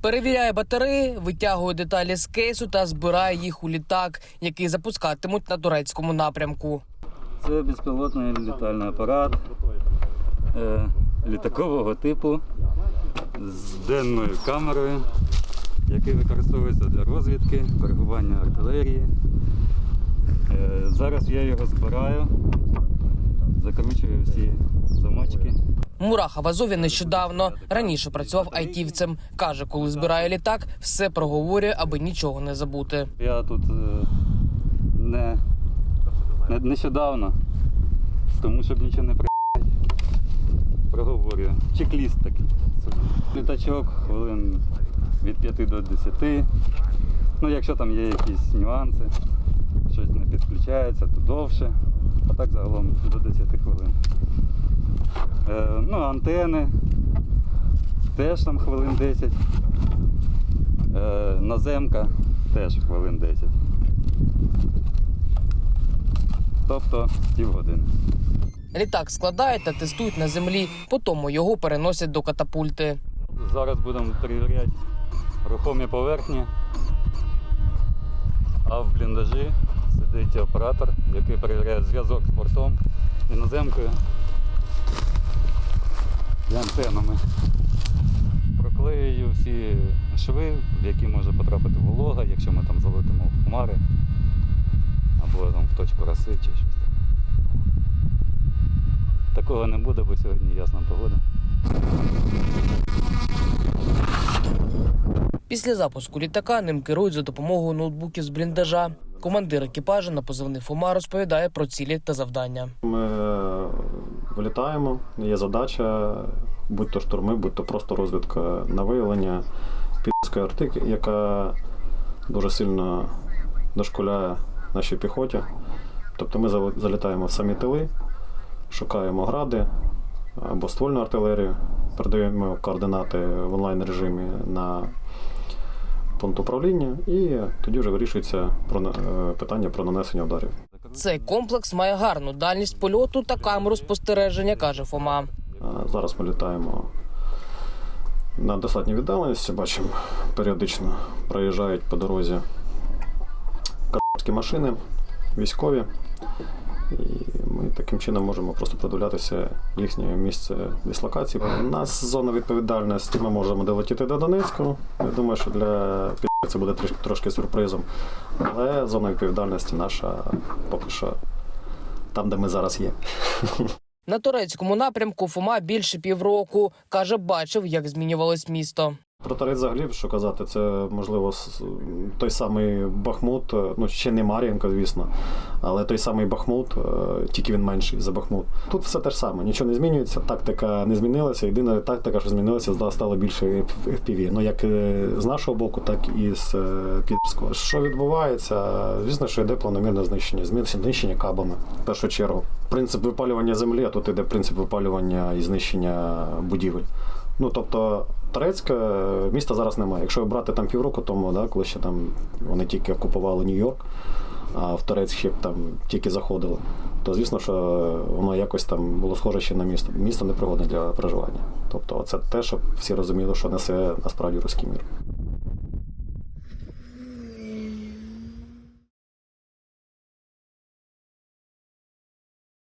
Перевіряє батареї, витягує деталі з кейсу та збирає їх у літак, який запускатимуть на турецькому напрямку. Це безпілотний літальний апарат е, літакового типу з денною камерою, який використовується для розвідки, коригування артилерії. Е, зараз я його збираю, закручую всі замочки. Мураха в Азові нещодавно раніше працював айтівцем. каже, коли збирає літак, все проговорює, аби нічого не забути. Я тут е, не, не нещодавно, тому щоб нічого не при проговорюю. Чек-ліст такий. Літачок хвилин від 5 до 10. Ну, якщо там є якісь нюанси, щось не підключається, то довше. А так загалом до 10 хвилин. Е, ну, антени теж там хвилин 10. Е, наземка теж хвилин 10. Тобто півгодини. Літак складають та тестують на землі, потім його переносять до катапульти. Зараз будемо перевіряти рухомі поверхні, а в бліндажі сидить оператор, який перевіряє зв'язок з бортом і наземкою і антенами. Проклеюю всі шви, в які може потрапити волога, якщо ми там залетимо в хмари або там в точку роси чи щось таке. Такого не буде, бо сьогодні ясна погода. Після запуску літака ним керують за допомогою ноутбуків з бліндажа. Командир екіпажу на позивний Фома розповідає про цілі та завдання. Ми вилітаємо, є задача, будь то штурми, будь то просто розвідка на виявлення підської артики, яка дуже сильно дошкуляє нашій піхоті. Тобто ми залітаємо в самі тили, шукаємо гради або ствольну артилерію, передаємо координати в онлайн режимі на пункт управління, і тоді вже вирішується е, питання про нанесення ударів. Цей комплекс має гарну дальність польоту та камеру спостереження, каже Фома. Зараз ми літаємо на достатній віддаленості. Бачимо, періодично проїжджають по дорозі катські машини, військові. І ми таким чином можемо просто продивлятися їхнє місце дислокації. У нас зона відповідальності. Ми можемо долетіти до Донецьку. Я думаю, що для це буде трошки трошки сюрпризом. Але зона відповідальності наша поки що там, де ми зараз є. На турецькому напрямку Фома більше півроку. Каже, бачив, як змінювалось місто. Про Торець взагалі, що казати, це можливо той самий Бахмут, е, ну ще не Мар'їнка, звісно, але той самий Бахмут, е, тільки він менший за Бахмут. Тут все те ж саме, нічого не змінюється, тактика не змінилася. Єдина тактика, що змінилася, стало більше FPV. Ну як е, з нашого боку, так і з підерського. Що відбувається? Звісно, що йде планомірне знищення, знищення кабами в першу чергу. Принцип випалювання землі, а тут йде принцип випалювання і знищення будівель. Ну тобто Турецьке міста зараз немає. Якщо брати там півроку тому, да, коли ще там вони тільки окупували Нью-Йорк, а в Турець ще там тільки заходили, то звісно, що воно якось там було схоже ще на місто. Місто непригодне для проживання. Тобто, це те, щоб всі розуміли, що несе насправді руський мір.